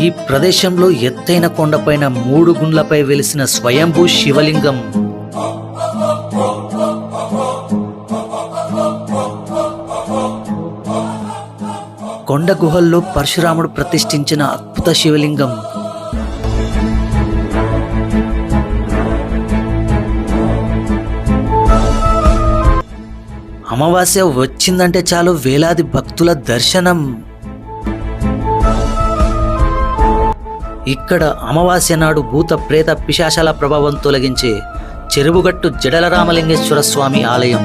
ఈ ప్రదేశంలో ఎత్తైన కొండపైన మూడు గుండ్లపై వెలిసిన స్వయంభూ శివలింగం. కొండ గుహల్లో పరశురాముడు ప్రతిష్ఠించిన అద్భుత శివలింగం. అమావాస్య వచ్చిందంటే చాలు వేలాది భక్తుల దర్శనం. ఇక్కడ అమావాస్య నాడు భూత ప్రేత పిశాశాల ప్రభావం తొలగించే చెరువుగట్టు జడల రామలింగేశ్వర స్వామి ఆలయం.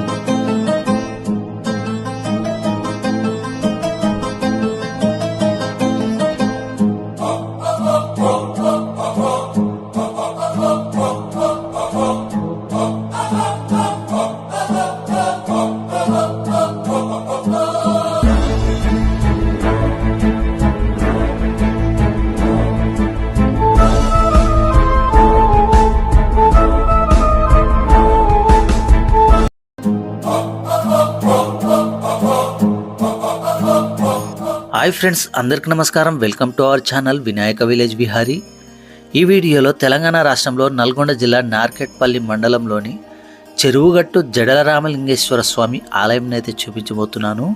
హాయ్ ఫ్రెండ్స్ అందరికీ నమస్కారం. Welcome to our channel Vinayaka village Bihari ఈ వీడియోలో తెలంగాణ రాష్ట్రంలో నల్గొండ జిల్లా నార్కెట్పల్లి మండలంలోని చెరువుగట్టు జడల రామలింగేశ్వర స్వామి ఆలయంని అయితే చూపించబోతున్నాను.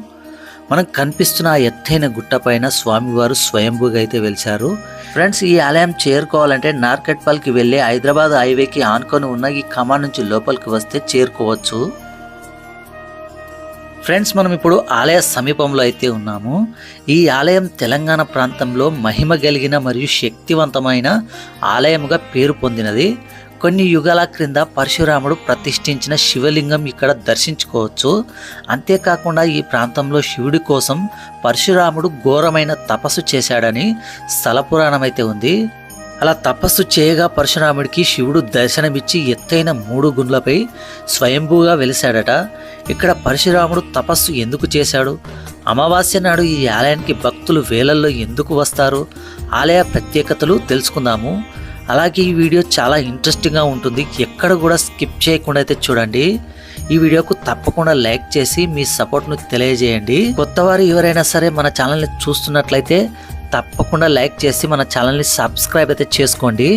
మనకు కనిపిస్తున్న ఆ ఎత్తైన గుట్టపైన స్వామివారు స్వయంభూగా అయితే వెలిచారు. ఫ్రెండ్స్ ఈ ఆలయం చేరుకోవాలంటే నార్కెట్పల్లికి వెళ్ళే హైదరాబాద్ హైవేకి ఆనుకొని ఉన్న ఈ కమాన్ నుంచి లోపలికి వస్తే చేరుకోవచ్చు. ఫ్రెండ్స్ మనం ఇప్పుడు ఆలయ సమీపంలో అయితే ఉన్నాము. ఈ ఆలయం తెలంగాణ ప్రాంతంలో మహిమ కలిగిన మరియు శక్తివంతమైన ఆలయముగా పేరు పొందినది. కొన్ని యుగాల క్రింద పరశురాముడు ప్రతిష్ఠించిన శివలింగం ఇక్కడ దర్శించుకోవచ్చు. అంతేకాకుండా ఈ ప్రాంతంలో శివుడి కోసం పరశురాముడు ఘోరమైన తపస్సు చేశాడని స్థల పురాణం అయితే ఉంది. అలా తపస్సు చేయగా పరశురాముడికి శివుడు దర్శనమిచ్చి ఎత్తైన మూడు గుండ్లపై స్వయంభూగా వెలిశాడట. ఇక్కడ పరశురాముడు తపస్సు ఎందుకు చేశాడు? అమావాస్య నాడు ఈ ఆలయానికి భక్తులు వేలల్లో ఎందుకు వస్తారు? ఆలయ ప్రత్యేకతలు తెలుసుకుందాము. అలాగే ఈ వీడియో చాలా ఇంట్రెస్టింగ్గా ఉంటుంది. ఎక్కడ కూడా స్కిప్ చేయకుండా అయితే చూడండి. ఈ వీడియోకు తప్పకుండా లైక్ చేసి మీ సపోర్ట్ను తెలియజేయండి. కొత్త వారు ఎవరైనా సరే మన ఛానల్ని చూస్తున్నట్లయితే తప్పకుండా లైక్ చేసి మన ఛానల్ని సబ్స్క్రైబ్ అయితే చేసుకోండి.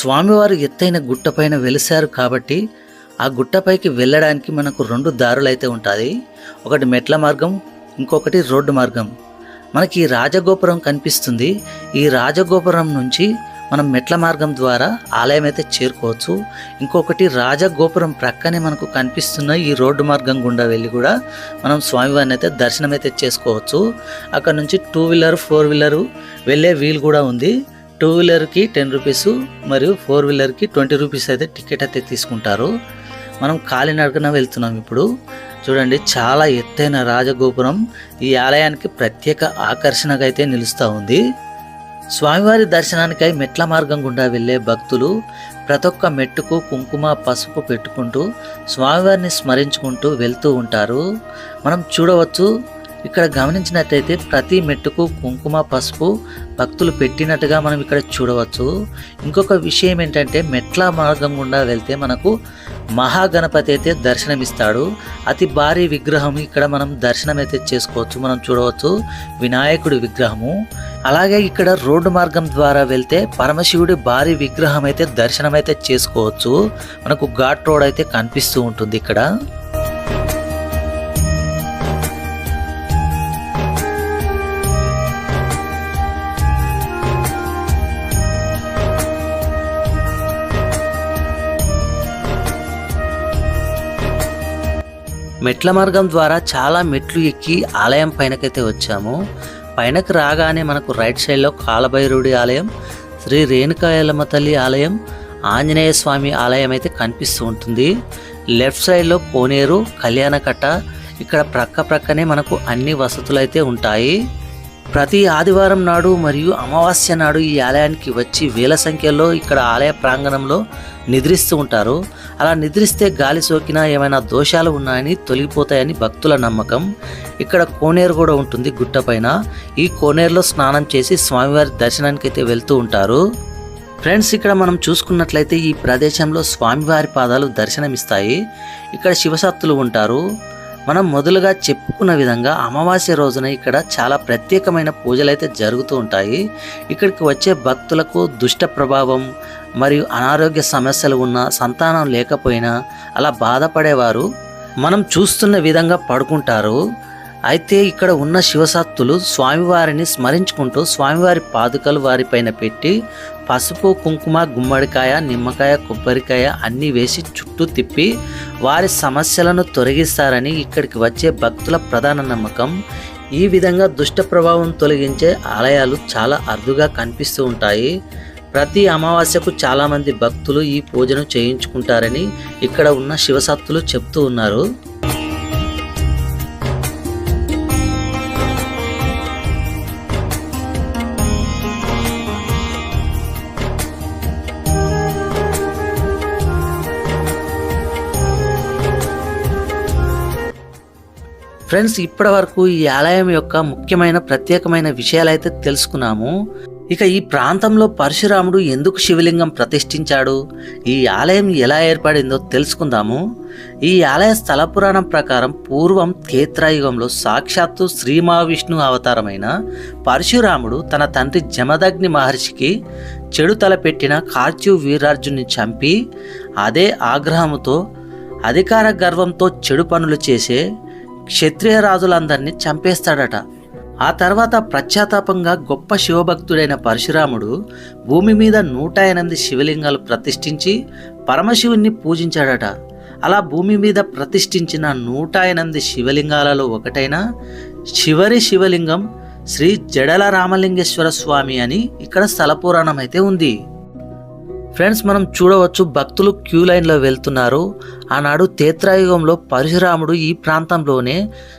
స్వామివారు ఎత్తైన గుట్టపైన వెలిశారు కాబట్టి ఆ గుట్టపైకి వెళ్ళడానికి మనకు రెండు దారులు అయితే ఉంటుంది ఒకటి మెట్ల మార్గం ఇంకొకటి రోడ్డు మార్గం. మనకి ఈ రాజగోపురం కనిపిస్తుంది. ఈ రాజగోపురం నుంచి మనం మెట్ల మార్గం ద్వారా ఆలయం అయితే చేరుకోవచ్చు. ఇంకొకటి రాజగోపురం ప్రక్కనే మనకు కనిపిస్తున్న ఈ రోడ్డు మార్గం గుండా వెళ్ళి కూడా మనం స్వామివారిని అయితే దర్శనం అయితే చేసుకోవచ్చు. అక్కడ నుంచి టూ వీలర్ ఫోర్ వీలర్ వెళ్ళే వీలు కూడా ఉంది. టూ వీలర్కి టెన్ రూపీస్ మరియు ఫోర్ వీలర్కి ట్వంటీ రూపీస్ అయితే టికెట్ అయితే తీసుకుంటారు. మనం కాలినడకన వెళ్తున్నాం ఇప్పుడు. చూడండి చాలా ఎత్తైన రాజగోపురం ఈ ఆలయానికి ప్రత్యేక ఆకర్షణగా అయితే నిలుస్తూ ఉంది. స్వామివారి దర్శనానికై మెట్ల మార్గం గుండా వెళ్ళే భక్తులు ప్రతి ఒక్క మెట్టుకు కుంకుమ పసుపు పెట్టుకుంటూ స్వామివారిని స్మరించుకుంటూ వెళ్తూ ఉంటారు. మనం చూడవచ్చు ఇక్కడ గమనించినట్టయితే ప్రతి మెట్టుకు కుంకుమ పసుపు భక్తులు పెట్టినట్టుగా మనం ఇక్కడ చూడవచ్చు. ఇంకొక విషయం ఏంటంటే మెట్ల మార్గం గుండా వెళ్తే మనకు మహాగణపతి అయితే దర్శనమిస్తాడు. అతి భారీ విగ్రహం ఇక్కడ మనం దర్శనం అయితే చేసుకోవచ్చు మనం చూడవచ్చు. వినాయకుడి విగ్రహము. అలాగే ఇక్కడ రోడ్డు మార్గం ద్వారా వెళ్తే పరమశివుడి భారీ విగ్రహం అయితే దర్శనం అయితే చేసుకోవచ్చు. మనకు ఘాట్ రోడ్ అయితే కనిపిస్తూ ఉంటుంది ఇక్కడ. మెట్ల మార్గం ద్వారా చాలా మెట్లు ఎక్కి ఆలయం పైనకైతే వచ్చాము. పైనకు రాగానే మనకు రైట్ సైడ్లో కాలభైరుడి ఆలయం శ్రీ రేణుకాయలమ్మ తల్లి ఆలయం ఆంజనేయ స్వామి ఆలయం అయితే కనిపిస్తూ ఉంటుంది. లెఫ్ట్ సైడ్లో కోనేరు కళ్యాణకట్ట ఇక్కడ ప్రక్క ప్రక్కనే మనకు అన్ని వసతులు అయితే ఉంటాయి. ప్రతి ఆదివారం నాడు మరియు అమావాస్య నాడు ఈ ఆలయానికి వచ్చి వేల సంఖ్యలో ఇక్కడ ఆలయ ప్రాంగణంలో నిద్రిస్తూ ఉంటారు. అలా నిద్రిస్తే గాలి సోకినా ఏమైనా దోషాలు ఉన్నాయని తొలగిపోతాయని భక్తుల నమ్మకం. ఇక్కడ కోనేరు కూడా ఉంటుంది గుట్టపైన ఈ కోనేరులో స్నానం చేసి స్వామివారి దర్శనానికి అయితే వెళ్తూ ఉంటారు. ఫ్రెండ్స్ ఇక్కడ మనం చూసుకున్నట్లయితే ఈ ప్రదేశంలో స్వామివారి పాదాలు దర్శనమిస్తాయి. ఇక్కడ శివశక్తులు ఉంటారు. మనం మొదలుగా చెప్పుకున్న విధంగా అమావాస్య రోజున ఇక్కడ చాలా ప్రత్యేకమైన పూజలు అయితే జరుగుతూ ఉంటాయి. ఇక్కడికి వచ్చే భక్తులకు దుష్ట ప్రభావం మరియు అనారోగ్య సమస్యలు ఉన్న సంతానం లేకపోయినా అలా బాధపడేవారు మనం చూస్తున్న విధంగా పడుకుంటారు. అయితే ఇక్కడ ఉన్న శివసత్తులు స్వామివారిని స్మరించుకుంటూ స్వామివారి పాదుకలు వారిపైన పెట్టి పసుపు కుంకుమ గుమ్మడికాయ నిమ్మకాయ కొబ్బరికాయ అన్నీ వేసి చుట్టూ తిప్పి వారి సమస్యలను తొలగిస్తారని ఇక్కడికి వచ్చే భక్తుల ప్రధాన నమ్మకం. ఈ విధంగా దుష్ట ప్రభావం తొలగించే ఆలయాలు చాలా అరుదుగా కనిపిస్తూ ఉంటాయి. ప్రతి అమావాస్యకు చాలామంది భక్తులు ఈ పూజను చేయించుకుంటారని ఇక్కడ ఉన్న శివసత్తులు చెప్తూ ఉన్నారు. ఫ్రెండ్స్ ఇప్పటి వరకు ఈ ఆలయం యొక్క ముఖ్యమైన ప్రత్యేకమైన విషయాలైతే తెలుసుకున్నాము. ఇక ఈ ప్రాంతంలో పరశురాముడు ఎందుకు శివలింగం ప్రతిష్ఠించాడు? ఈ ఆలయం ఎలా ఏర్పడిందో తెలుసుకుందాము. ఈ ఆలయ స్థల పురాణం ప్రకారం పూర్వం కేత్రాయుగంలో సాక్షాత్తు శ్రీ మహావిష్ణు అవతారమైన పరశురాముడు తన తండ్రి జమదగ్ని మహర్షికి చెడు తలపెట్టిన కార్త్యు వీరార్జుని చంపి అదే ఆగ్రహముతో అధికార గర్వంతో చెడు పనులు చేసే క్షత్రియ రాజులందరినీ చంపేస్తాడట. ఆ తర్వాత ప్రత్యాతాపంగా గొప్ప శివభక్తుడైన పరశురాముడు భూమి మీద నూట ఎనిమిది శివలింగాలు ప్రతిష్ఠించి పరమశివుణ్ణి పూజించాడట. అలా భూమి మీద ప్రతిష్ఠించిన నూట ఎనిమిది శివలింగాలలో ఒకటైన చివరి శివలింగం శ్రీ జడల రామలింగేశ్వర స్వామి అని ఇక్కడ స్థల పురాణం అయితే ఉంది. ఫ్రెండ్స్ మనం చూడవచ్చు భక్తులు క్యూ లైన్లో వెళ్తున్నారు. ఆనాడు తేత్రాయుగంలో పరశురాముడు ఈ ప్రాంతంలోనే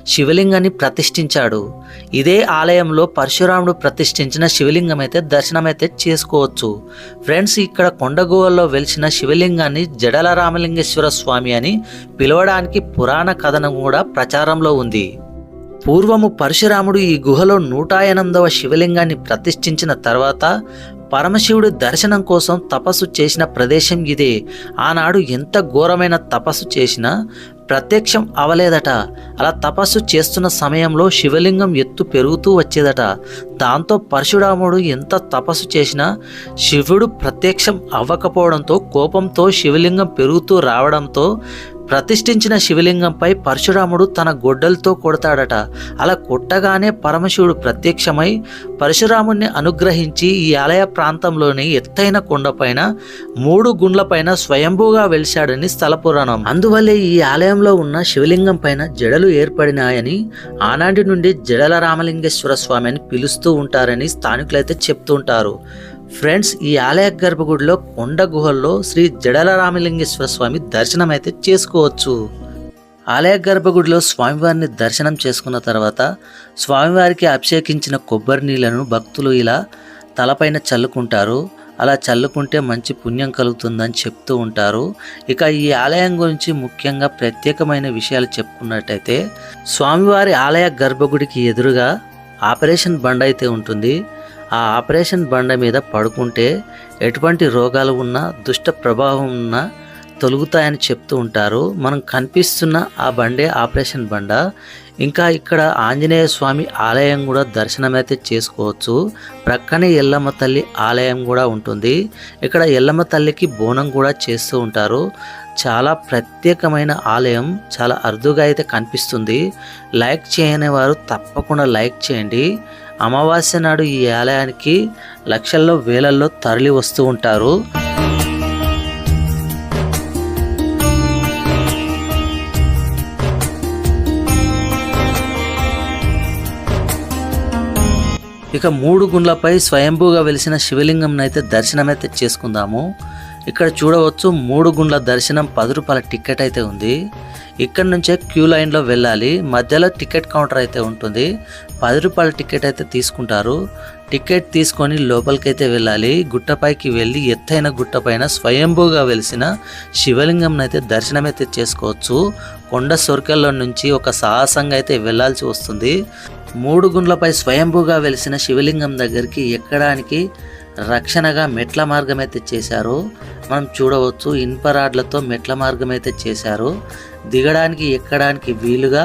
శివలింగాన్ని ప్రతిష్ఠించాడు. ఇదే ఆలయంలో పరశురాముడు ప్రతిష్ఠించిన శివలింగం అయితే దర్శనమైతే చేసుకోవచ్చు. ఫ్రెండ్స్ ఇక్కడ కొండగువల్లో వెలిసిన శివలింగాన్ని జడల రామలింగేశ్వర స్వామి అని పిలవడానికి పురాణ కథనం కూడా ప్రచారంలో ఉంది. పూర్వము పరశురాముడు ఈ గుహలో నూట ఎనిమిదవ శివలింగాన్ని ప్రతిష్ఠించిన తర్వాత పరమశివుడు దర్శనం కోసం తపస్సు చేసిన ప్రదేశం ఇదే. ఆనాడు ఎంత ఘోరమైన తపస్సు చేసినా ప్రత్యక్షం అవలేదట. అలా తపస్సు చేస్తున్న సమయంలో శివలింగం ఎత్తు పెరుగుతూ వచ్చేదట. దాంతో పరశురాముడు ఎంత తపస్సు చేసినా శివుడు ప్రత్యక్షం అవ్వకపోవడంతో కోపంతో శివలింగం పెరుగుతూ రావడంతో ప్రతిష్ఠించిన శివలింగంపై పరశురాముడు తన గొడ్డలతో కొడతాడట. అలా కొట్టగానే పరమశివుడు ప్రత్యక్షమై పరశురాముణ్ణి అనుగ్రహించి ఈ ఆలయ ప్రాంతంలోని ఎత్తైన కొండపైన మూడు గుండ్లపైన స్వయంభూగా వెలిశాడని స్థల పురాణం. అందువల్లే ఈ ఆలయంలో ఉన్న శివలింగం పైన జడలు ఏర్పడినాయని ఆనాటి నుండి జడల రామలింగేశ్వర స్వామి అని పిలుస్తూ ఉంటారని స్థానికులైతే చెప్తూ ఉంటారు. ఫ్రెండ్స్ ఈ ఆలయ గర్భగుడిలో కొండ గుహల్లో శ్రీ జడల రామలింగేశ్వర స్వామి దర్శనం అయితే చేసుకోవచ్చు. ఆలయ గర్భగుడిలో స్వామివారిని దర్శనం చేసుకున్న తర్వాత స్వామివారికి అభిషేకించిన కొబ్బరి నీళ్ళను భక్తులు ఇలా తలపైన చల్లుకుంటారు. అలా చల్లుకుంటే మంచి పుణ్యం కలుగుతుందని చెప్తూ ఉంటారు. ఇక ఈ ఆలయం గురించి ముఖ్యంగా ప్రత్యేకమైన విషయాలు చెప్పుకున్నట్టయితే స్వామివారి ఆలయ గర్భగుడికి ఎదురుగా ఆపరేషన్ బండ అయితే ఉంటుంది. ఆ ఆపరేషన్ బండ మీద పడుకుంటే ఎటువంటి రోగాలు ఉన్నా దుష్ట ప్రభావం ఉన్నా తొలుగుతాయని చెప్తూ ఉంటారు. మనం కనిపిస్తున్న ఆ బండే ఆపరేషన్ బండ. ఇంకా ఇక్కడ ఆంజనేయ స్వామి ఆలయం కూడా దర్శనమైతే చేసుకోవచ్చు. ప్రక్కనే ఎల్లమ్మ తల్లి ఆలయం కూడా ఉంటుంది. ఇక్కడ ఎల్లమ్మ తల్లికి బోనం కూడా చేస్తూ ఉంటారు. చాలా ప్రత్యేకమైన ఆలయం. చాలా అరుదుగా అయితే కనిపిస్తుంది. లైక్ చేయని వారు తప్పకుండా లైక్ చేయండి. అమావాస్య నాడు ఈ ఆలయానికి లక్షల్లో వేలల్లో తరలి వస్తూ ఉంటారు. ఇక మూడు గుండ్లపై స్వయంభూగా వెలిసిన శివలింగం అయితే దర్శనమైతే చేసుకుందాము. ఇక్కడ చూడవచ్చు మూడు గుండ్ల దర్శనం పది రూపాయల టికెట్ అయితే ఉంది. ఇక్కడ నుంచే క్యూ లైన్లో వెళ్ళాలి. మధ్యలో టికెట్ కౌంటర్ అయితే ఉంటుంది. పది రూపాయల టికెట్ అయితే తీసుకుంటారు. టికెట్ తీసుకొని లోపలికైతే వెళ్ళాలి. గుట్టపైకి వెళ్ళి ఎత్తైన గుట్టపైన స్వయంభూగా వెలిసిన శివలింగం అయితే దర్శనం అయితే చేసుకోవచ్చు కొండ సొరకల్లో నుంచి ఒక సాహసంగా అయితే వెళ్ళాల్సి వస్తుంది. మూడు గుండ్లపై స్వయంభూగా వెలిసిన శివలింగం దగ్గరికి ఎక్కడానికి రక్షణగా మెట్ల మార్గం అయితే చేశారు మనం చూడవచ్చు ఇనుప రాడ్లతో మెట్ల మార్గం అయితే చేశారు. దిగడానికి ఎక్కడానికి వీలుగా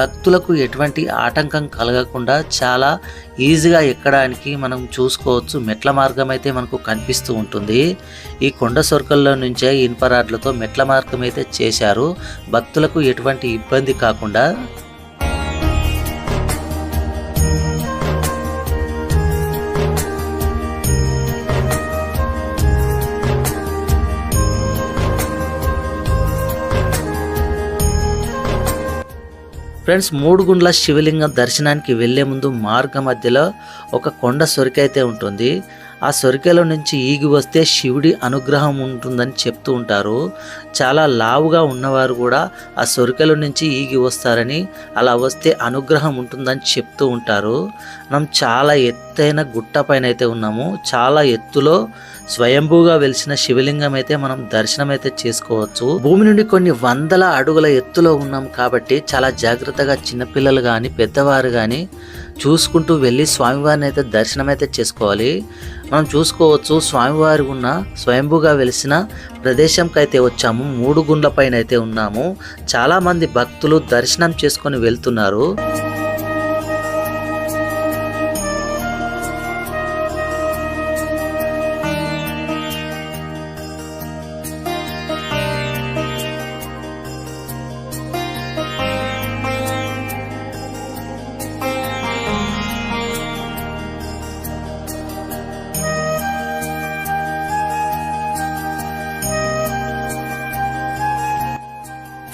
భక్తులకు ఎటువంటి ఆటంకం కలగకుండా చాలా ఈజీగా ఎక్కడానికి మనం చూసుకోవచ్చు. మెట్ల మార్గం అయితే మనకు కనిపిస్తూ ఉంటుంది. ఈ కొండ సొరకల్లో నుంచే ఇనుప రాడ్లతో మెట్ల మార్గం అయితే చేశారు. భక్తులకు ఎటువంటి ఇబ్బంది కాకుండా ఫ్రెండ్స్ మూడు గుండ్ల శివలింగం దర్శనానికి వెళ్ళే ముందు మార్గ మధ్యలో ఒక కొండ సొరికైతే ఉంటుంది. ఆ సొరికలో నుంచి ఈగి వస్తే శివుడి అనుగ్రహం ఉంటుందని చెప్తూ ఉంటారు. చాలా లావుగా ఉన్నవారు కూడా ఆ సొరికెలో నుంచి ఈగి వస్తారని అలా వస్తే అనుగ్రహం ఉంటుందని చెప్తూ ఉంటారు. మనం చాలా ఎత్తైన గుట్ట పైన అయితే ఉన్నాము. చాలా ఎత్తులో స్వయంభూగా వెలిసిన శివలింగం అయితే మనం దర్శనం అయితే చేసుకోవచ్చు. భూమి నుండి కొన్ని వందల అడుగుల ఎత్తులో ఉన్నాం కాబట్టి చాలా జాగ్రత్తగా చిన్నపిల్లలు కానీ పెద్దవారు కానీ చూసుకుంటూ వెళ్ళి స్వామివారిని అయితే దర్శనం అయితే చేసుకోవాలి. మనం చూసుకోవచ్చు స్వామివారి ఉన్న స్వయంభూగా వెలిసిన ప్రదేశంకి అయితే వచ్చాము. మూడు గుండ్ల పైన అయితే ఉన్నాము. చాలామంది భక్తులు దర్శనం చేసుకొని వెళ్తున్నారు.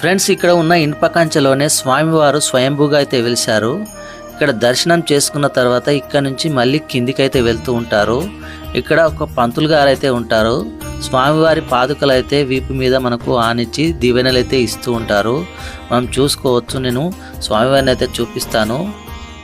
ఫ్రెండ్స్ ఇక్కడ ఉన్న ఇనుప కంచెలోనే స్వామివారు స్వయంభూగా అయితే వెలిశారు. ఇక్కడ దర్శనం చేసుకున్న తర్వాత ఇక్కడ నుంచి మళ్ళీ కిందికైతే వెళ్తూ ఉంటారు. ఇక్కడ ఒక పంతులు గారు అయితే ఉంటారు. స్వామివారి పాదుకలు అయితే వీపు మీద మనకు ఆనిచ్చి దీవెనలు అయితే ఇస్తూ ఉంటారు. మనం చూసుకోవచ్చు నేను స్వామివారిని అయితే చూపిస్తాను.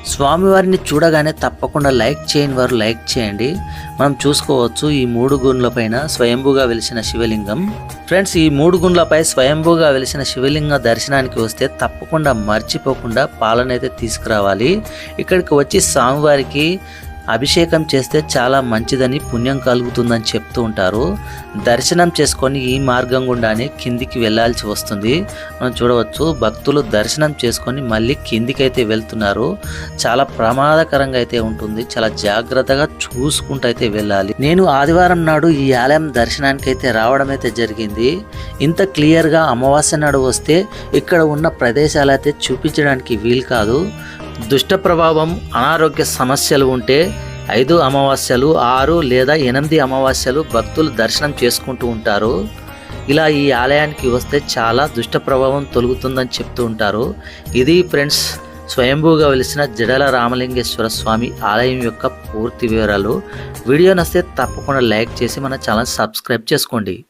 స్వామివారిని చూడగానే తప్పకుండా లైక్ చేయని వారు లైక్ చేయండి. మనం చూసుకోవచ్చు ఈ మూడు గుండ్లపైన స్వయంభూగా వెలిసిన శివలింగం. ఫ్రెండ్స్ ఈ మూడు గుండ్లపై స్వయంభూగా వెలిసిన శివలింగ దర్శనానికి వస్తే తప్పకుండా మర్చిపోకుండా పాలనైతే తీసుకురావాలి. ఇక్కడికి వచ్చి స్వామివారికి అభిషేకం చేస్తే చాలా మంచిదని పుణ్యం కలుగుతుందని చెప్తూ ఉంటారు. దర్శనం చేసుకొని ఈ మార్గం గుండానే కిందికి వెళ్ళాల్సి వస్తుంది. మనం చూడవచ్చు భక్తులు దర్శనం చేసుకొని మళ్ళీ కిందికి అయితే వెళ్తున్నారు. చాలా ప్రమాదకరంగా అయితే ఉంటుంది. చాలా జాగ్రత్తగా చూసుకుంటూ అయితే వెళ్ళాలి. నేను ఆదివారం నాడు ఈ ఆలయం దర్శనానికి అయితే రావడం అయితే జరిగింది. ఇంత క్లియర్గా అమావాస్య నాడు వస్తే ఇక్కడ ఉన్న ప్రదేశాలు అయితే చూపించడానికి వీలు కాదు. దుష్ట ప్రభావం అనారోగ్య సమస్యలు ఉంటే ఐదు అమావాస్యలు ఆరు లేదా ఎనిమిది అమావాస్యలు భక్తులు దర్శనం చేసుకుంటూ ఉంటారు. ఇలా ఈ ఆలయానికి వస్తే చాలా దుష్ట ప్రభావం తొలుగుతుందని చెప్తూ ఉంటారు. ఇది ఫ్రెండ్స్ స్వయంభూగా వెలిసిన జడల రామలింగేశ్వర స్వామి ఆలయం యొక్క పూర్తి వివరాలు. వీడియో నస్తే తప్పకుండా లైక్ చేసి మన ఛానల్ సబ్స్క్రైబ్ చేసుకోండి.